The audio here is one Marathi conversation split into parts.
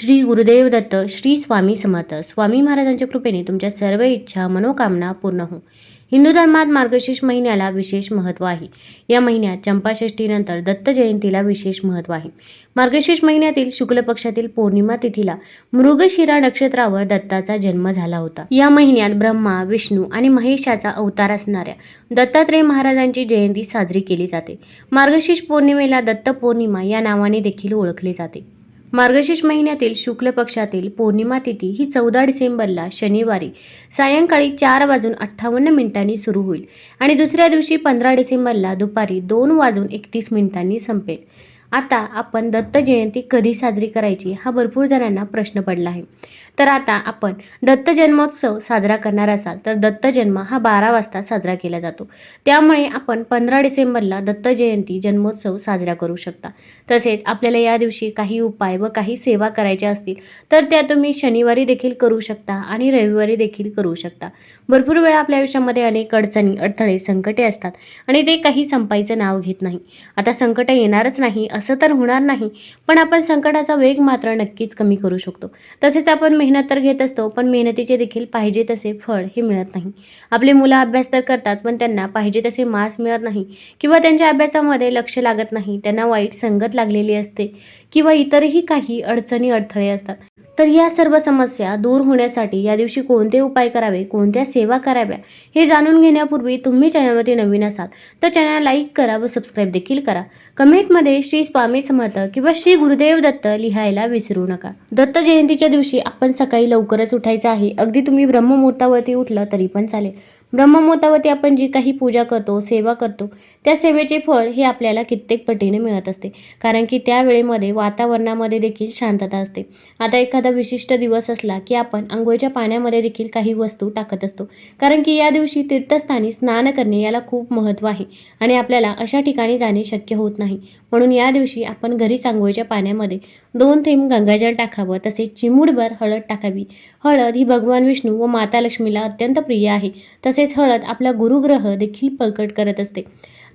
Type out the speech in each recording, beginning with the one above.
श्री गुरुदेव दत्त श्री स्वामी समर्थ. स्वामी महाराजांच्या कृपेने तुमच्या सर्व इच्छा मनोकामना पूर्ण हो. हिंदू धर्मात मार्गशीर्ष महिन्याला विशेष महत्त्व आहे. या महिन्यात चंपाषष्ठीनंतर दत्त जयंतीला विशेष महत्त्व आहे. मार्गशीर्ष महिन्यातील शुक्ल पक्षातील पौर्णिमा तिथीला मृगशिरा नक्षत्रावर दत्ताचा जन्म झाला होता. या महिन्यात ब्रह्मा विष्णू आणि महेशाचा अवतार असणाऱ्या दत्तात्रय महाराजांची जयंती साजरी केली जाते. मार्गशीर्ष पौर्णिमेला दत्त पौर्णिमा या नावाने देखील ओळखले जाते. मार्गशीर्ष महिन्यातील शुक्ल पक्षातील पौर्णिमा तिथी ही चौदा डिसेंबरला शनिवारी सायंकाळी चार वाजून अठ्ठावन्न मिनिटांनी सुरू होईल आणि दुसऱ्या दिवशी पंधरा डिसेंबरला दुपारी दोन वाजून एकतीस मिनिटांनी संपेल. आता आपण दत्त जयंती कधी साजरी करायची हा भरपूर जणांना प्रश्न पडला आहे. तर आता आपण दत्त जन्मोत्सव साजरा करणार असाल तर दत्त जन्म हा बारा वाजता साजरा केला जातो. त्यामुळे आपण पंधरा डिसेंबरला दत्त जयंती जन्मोत्सव साजरा करू शकता. तसेच आपल्याला या दिवशी काही उपाय व काही सेवा करायच्या असतील तर त्या तुम्ही शनिवारी देखील करू शकता आणि रविवारी देखील करू शकता. भरपूर वेळा आपल्या आयुष्यामध्ये अनेक अडचणी अडथळे संकटे असतात आणि ते काही संपायचं नाव घेत नाही. आता संकट येणारच नाही असं तर होणार नाही पण आपण संकटाचा वेग मात्र नक्कीच कमी करू शकतो. तसेच आपण मेहनत तर घेत असतो पण मेहनतीचे देखील पाहिजे तसे फळ हे मिळत नाही. आपले मुलं अभ्यास तर करतात पण त्यांना पाहिजे तसे मार्क्स मिळत नाही किंवा त्यांच्या अभ्यासामध्ये लक्ष लागत नाही. त्यांना वाईट संगत लागलेली असते किंवा इतरही काही अडचणी अडथळे असतात. तर या सर्व समस्या दूर होण्यासाठी या दिवशी कोणते उपाय करावे कोणत्या सेवा कराव्या हे जाणून घेण्यापूर्वी तुम्ही चॅनलमध्ये नवीन असाल तर चॅनल लाईक करा व सबस्क्राईब देखील करा. कमेंटमध्ये श्री स्वामी समर्थ किंवा श्री गुरुदेव दत्त लिहायला विसरू नका. दत्त जयंतीच्या दिवशी आपण सकाळी लवकरच उठायचं आहे. अगदी तुम्ही ब्रह्ममुहूर्तावरती उठलं तरी पण चालेल. ब्रह्ममुहूर्तावरती आपण जी काही पूजा करतो सेवा करतो त्या सेवेचे फळ हे आपल्याला कित्येक पटीने मिळत असते. कारण की त्या वेळेमध्ये वातावरणामध्ये देखील शांतता असते. आता एखादा विशिष्ट दिवस असला की आपण आंघोळीच्या पाण्यामध्ये देखील काही वस्तू टाकत असतो. कारण की या दिवशी तीर्थस्थानी स्नान करणे याला खूप महत्त्व आहे आणि आपल्याला अशा ठिकाणी जाणे शक्य होत नाही. म्हणून या दिवशी आपण घरीच आंघोळीच्या पाण्यामध्ये दोन थेंब गंगाजल टाकावं तसेच चिमूडभर हळद टाकावी. हळद ही भगवान विष्णू व माता लक्ष्मीला अत्यंत प्रिय आहे. तसेच हळद आपला गुरुग्रह देखील प्रकट करत असते.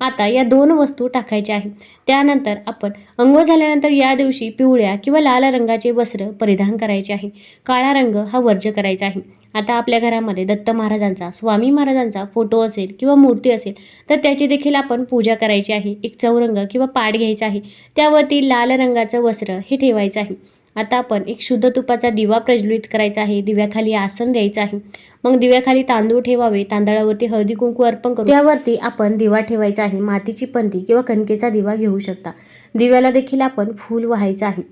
आता या दोन वस्तू टाकायच्या आहेत. त्यानंतर आपण अंघोळ झाल्यानंतर या दिवशी पिवळ्या किंवा लाल रंगाचे वस्त्र परिधान करायचे आहे. काळा रंग हा वर्ज करायचा आहे. आता आपल्या घरामध्ये दत्त महाराजांचा स्वामी महाराजांचा फोटो असेल किंवा मूर्ती असेल तर त्याची देखील आपण पूजा करायची आहे. एक चौरंग किंवा पाठ घ्यायचा आहे. त्यावरती लाल रंगाचं वस्त्र हे ठेवायचं आहे. आता आपण एक शुद्ध तुपाचा दिवा प्रज्वलित करायचा आहे. दिव्याखाली आसन द्यायचं आहे. मग दिव्याखाली तांदूळ ठेवावे. तांदळावरती हळदी कुंकू अर्पण करू त्यावरती आपण दिवा ठेवायचा आहे. मातीची पंती किंवा कणकेचा दिवा घेऊ शकता. दिव्याला देखील आपण फूल व्हायचं आहे.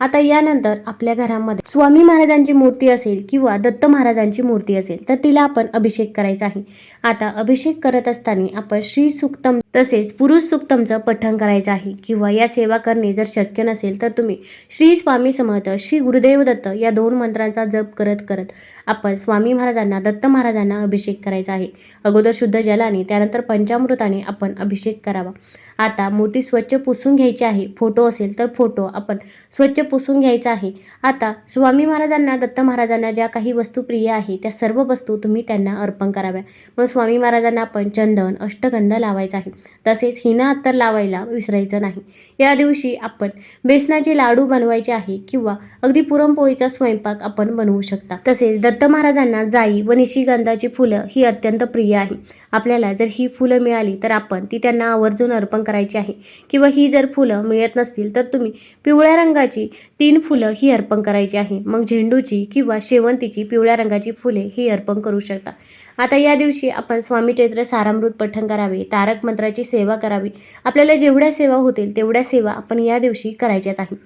आता यानंतर आपल्या घरामध्ये स्वामी महाराजांची मूर्ती असेल किंवा दत्त महाराजांची मूर्ती असेल तर तिला आपण अभिषेक करायचा आहे. आता अभिषेक करत असताना आपण श्री सुक्तम तसेच पुरुष सुक्तमचं पठण करायचं आहे किंवा या सेवा करणे जर शक्य नसेल तर तुम्ही श्री स्वामी समर्थ श्री गुरुदेव दत्त या दोन मंत्रांचा जप करत करत आपण स्वामी महाराजांना दत्त महाराजांना अभिषेक करायचा आहे. अगोदर शुद्ध जलाने त्यानंतर पंचामृताने आपण अभिषेक करावा. आता मूर्ती स्वच्छ पुसून घ्यायची आहे. फोटो असेल तर फोटो आपण स्वच्छ पुसून घ्यायचा आहे. आता स्वामी महाराजांना दत्त महाराजांना ज्या काही वस्तू प्रिय आहे त्या सर्व वस्तू तुम्ही त्यांना अर्पण कराव्या. मग स्वामी महाराजांना आपण चंदन अष्टगंध लावायचा आहे. तसेच हिना अत्तर लावायला विसरायचं नाही. या दिवशी आपण बेसनाचे लाडू बनवायचे आहे किंवा अगदी पुरणपोळीचा स्वयंपाक आपण बनवू शकता. तसेच दत्त महाराजांना जाई व निशिगंधाची फुलं ही अत्यंत प्रिय आहे. आपल्याला जर ही फुलं मिळाली तर आपण ती त्यांना आवर्जून अर्पण करायची आहे. किंवा ही जर फुलं मिळत नसतील तर तुम्ही पिवळ्या रंगाची तीन फुलं ही अर्पण करायची आहे. मग झेंडूची किंवा शेवंतीची पिवळ्या रंगाची फुले ही अर्पण करू शकता. आता या दिवशी आपण स्वामी चैत्र सारामृत पठण करावे तारक मंत्राची सेवा करावी. आपल्याला जेवढ्या सेवा होतील तेवढ्या सेवा आपण या दिवशी करायच्याच आहे.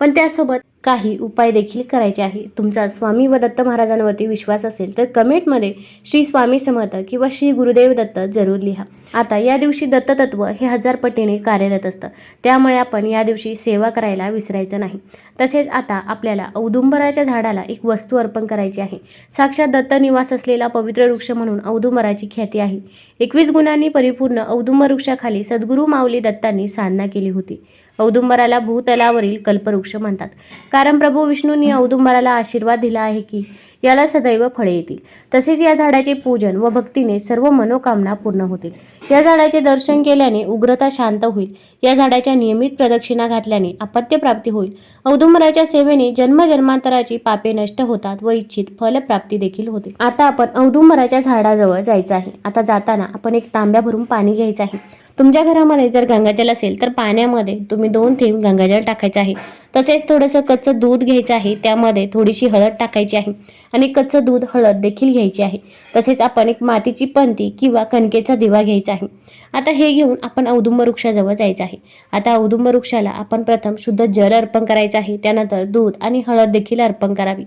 पण त्यासोबत काही उपाय देखील करायचे आहे. तुमचा स्वामी व दत्त महाराजांवरती विश्वास असेल तर कमेंटमध्ये श्री स्वामी समर्थ किंवा श्री गुरुदेव दत्त जरूर लिहा. आता या दिवशी दत्ततत्व हे हजार पटीने कार्यरत असतं. त्यामुळे आपण या दिवशी सेवा करायला विसरायचं नाही. तसेच आता आपल्याला औदुंबराच्या झाडाला एक वस्तू अर्पण करायची आहे. साक्षात दत्त निवास असलेला पवित्र वृक्ष म्हणून औदुंबराची ख्याती आहे. एकवीस गुणांनी परिपूर्ण औदुंबर वृक्षाखाली सद्गुरू माऊली दत्तांनी साधना केली होती. औदुंबराला भूतलावरील कल्पवृक्ष म्हणतात. कारण प्रभू विष्णूंनी औदुंबराला आशीर्वाद दिला आहे की याला सदैव फळे येतील. तसेच या झाडाचे पूजन व भक्तीने सर्व मनोकामना पूर्ण होतील. या झाडाचे दर्शन केल्याने उग्रता शांत होईल. या झाडाच्या नियमित प्रदक्षिणा घातल्याने अपत्य प्राप्ती होईल. औदुंबराच्या सेवेने जन्मजन्मांतराची पापे नष्ट होतात व इच्छित फलप्राप्ती देखील होते. आता आपण औदुंबराच्या झाडाजवळ जायचं आहे. आता जाताना आपण एक तांब्या भरून पाणी घ्यायचं आहे. तुमच्या घरामध्ये जर गंगाजल असेल तर पाण्यामध्ये तुम्ही दोन थेंब गंगाजल टाकायचं आहे. तसेच थोडंसं कच्चं दूध घ्यायचं आहे. त्यामध्ये थोडीशी हळद टाकायची आहे आणि कच्चं दूध हळद देखील घ्यायची आहे. तसेच आपण एक मातीची पंती किंवा कणकेचा दिवा घ्यायचा आहे. आता हे घेऊन आपण औदुंब वृक्षाजवळ जायचं आहे. आता औदुंब वृक्षाला आपण प्रथम शुद्ध जल अर्पण करायचं आहे. त्यानंतर दूध आणि हळद देखील अर्पण करावी.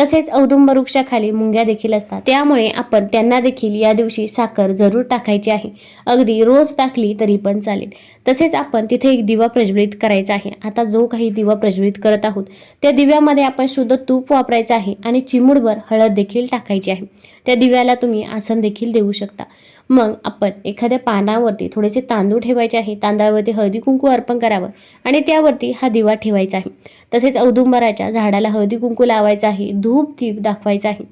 तसेच औदुंब वृक्षाखाली मुंग्या देखील असतात. त्यामुळे आपण त्यांना देखील या दिवशी साखर जरूर टाकायची आहे. अगदी रोज टाकली तरी पण चालेल. तसेच आपण तिथे एक दिवा प्रज्वलित करायचा आहे. आता जो काही दिवा प्रज्वलित करत आहोत त्या दिव्यामध्ये आपण शुद्ध तूप वापरायचं आहे आणि चिमूडभर हळद देखील टाकायची आहे. त्या दिव्याला तुम्ही आसन देखील देऊ शकता. मग आपण एखाद्या पानावरती थोडेसे तांदूळ ठेवायचे आहे. तांदळावरती हळदी कुंकू अर्पण करावं. आणि त्यावरती हा दिवा ठेवायचा आहे. तसेच औदुंबराच्या झाडाला हळदी कुंकू लावायचा आहे. धूप दीप दाखवायचा आहे.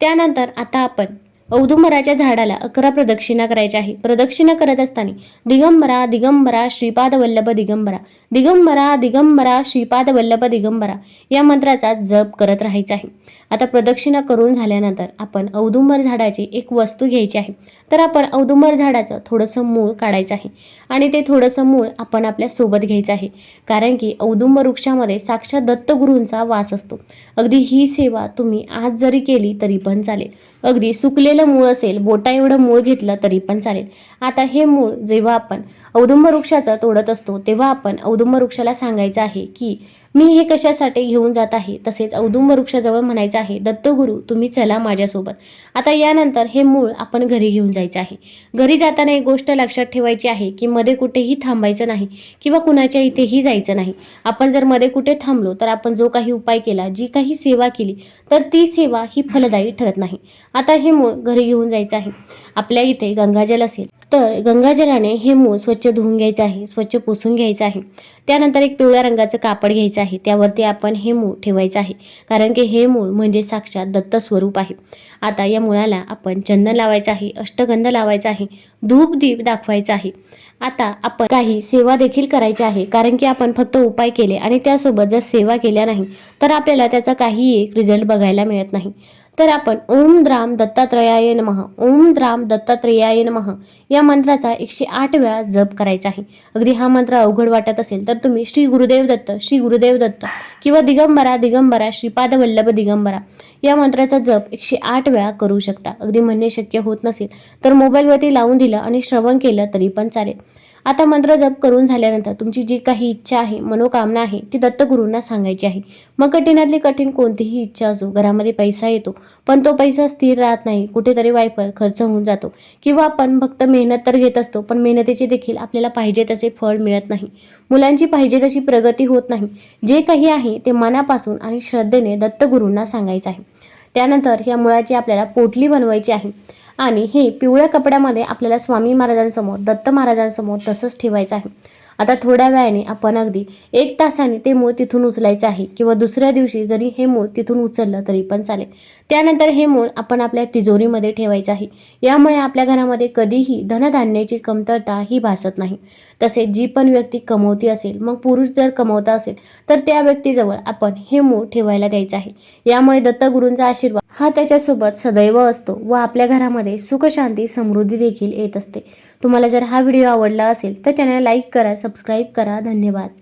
त्यानंतर आता आपण औदुंबराच्या झाडाला अकरा प्रदक्षिणा करायच्या आहे. प्रदक्षिणा करत असताना दिगंबरा दिगंबरा श्रीपाद वल्लभ दिगंबरा. दिगंबरा दिगंबरा श्रीपाद वल्लभ दिगंबरा या मंत्राचा जप करत राहायचा आहे. आता प्रदक्षिणा करून झाल्यानंतर आपण औदुंबर झाडाची एक वस्तू घ्यायची आहे. तर आपण औदुंबर झाडाचं थोडंसं मूळ काढायचं आहे आणि ते थोडंसं मूळ आपण आपल्यासोबत घ्यायचं आहे. कारण की औदुंब वृक्षामध्ये साक्षात दत्तगुरूंचा वास असतो. अगदी ही सेवा तुम्ही आज जरी केली तरी पण चालेल. अगदी सुकलेलं मूळ असेल बोटा एवढं मूळ घेतलं तरी पण चालेल. आता हे मूळ जेव्हा आपण औदुंब वृक्षाचं तोडत असतो तेव्हा आपण औदुंब वृक्षाला सांगायचं आहे की मी हे कशासाठी घेऊन जात आहे? तसेच औदुंब वृक्षाजवळ म्हणायचं आहे दत्तगुरू तुम्ही चला माझ्यासोबत. आता यानंतर हे मूळ आपण घरी घेऊन जायचं आहे. घरी जाताना एक गोष्ट लक्षात ठेवायची आहे की मध्ये कुठेही थांबायचं नाही किंवा कुणाच्या इथेही जायचं नाही. आपण जर मध्ये कुठे थांबलो तर आपण जो काही उपाय केला जी काही सेवा केली तर ती सेवा ही फलदायी ठरत नाही. आता हे मूळ घरी घेऊन जायचं आहे. आपल्या इथे गंगाजल असेल. तर गंगाजलाने हे मूळ स्वच्छ धुवून घ्यायचं आहे स्वच्छ पुसून घ्यायचं आहे. त्यानंतर एक पिवळ्या रंगाचं कापड घ्यायचं आहे. त्यावरती आपण हे मूळ ठेवायचं आहे. कारण की हे मूळ म्हणजे साक्षात दत्त स्वरूप आहे. आता या मुळाला आपण चंदन लावायचं आहे अष्टगंध लावायचा आहे धूप दीप दाखवायचा आहे. आता आपण काही सेवा देखील करायची आहे. कारण की आपण फक्त उपाय केले आणि त्यासोबत जर सेवा केल्या नाही तर आपल्याला त्याचा काही एक रिझल्ट बघायला मिळत नाही. तर आपण ओम द्राम दत्तात्रयाय नमः ओम द्राम दत्तात्रयाय नमः या मंत्राचा एकशे आठ वेळा जप करायचा आहे. अगदी हा मंत्र अवघड वाटत असेल तर तुम्ही श्री गुरुदेव दत्त श्री गुरुदेव दत्त किंवा दिगंबरा दिगंबरा श्रीपाद वल्लभ दिगंबरा या मंत्राचा जप एकशे आठ वेळा करू शकता. अगदी म्हणणे शक्य होत नसेल तर मोबाईलवरती लावून दिलं आणि श्रवण केलं तरी पण चालेल. आता मंत्र जप करून झाल्यानंतर तुमची जी काही इच्छा आहे मनोकामना आहे ती दत्तगुरूंना सांगायची आहे. मग कठीणातली कठीण कोणतीही इच्छा असो घरामध्ये पैसा येतो पण तो पैसा स्थिर राहत नाही कुठेतरी वायफळ खर्च होऊन जातो. किंवा आपण फक्त मेहनत तर घेत असतो पण मेहनतीचे देखील आपल्याला पाहिजे तसे फळ मिळत नाही. मुलांची पाहिजे तशी प्रगती होत नाही. जे काही आहे ते मनापासून आणि श्रद्धेने दत्तगुरूंना सांगायचं आहे. त्यानंतर या मुळाची आपल्याला पोटली बनवायची आहे. आणि हे पिवळ्या कपड्यामध्ये आपल्याला स्वामी महाराजांसमोर दत्त महाराजांसमोर तसंच ठेवायचं आहे. आता थोड्या वेळाने आपण अगदी एक तासाने ते मूळ तिथून उचलायचं आहे किंवा दुसऱ्या दिवशी जरी हे मूळ तिथून उचललं तरी पण चालेल. त्यानंतर हे मूळ आपण आपल्या तिजोरीमध्ये ठेवायचं आहे. यामुळे आपल्या घरामध्ये कधीही धनधान्याची कमतरता ही भासत नाही. तसेच जी पण व्यक्ती कमवती असेल मग पुरुष जर कमवता असेल तर त्या व्यक्तीजवळ आपण हे मूळ ठेवायला द्यायचं आहे. यामुळे दत्तगुरूंचा आशीर्वाद हा त्याच्यासोबत सदैव असतो व आपल्या घरामध्ये सुखशांती समृद्धी देखील येत असते. तुम्हाला जर हा व्हिडिओ आवडला असेल तर चॅनल लाईक करा सबस्क्राईब करा. धन्यवाद.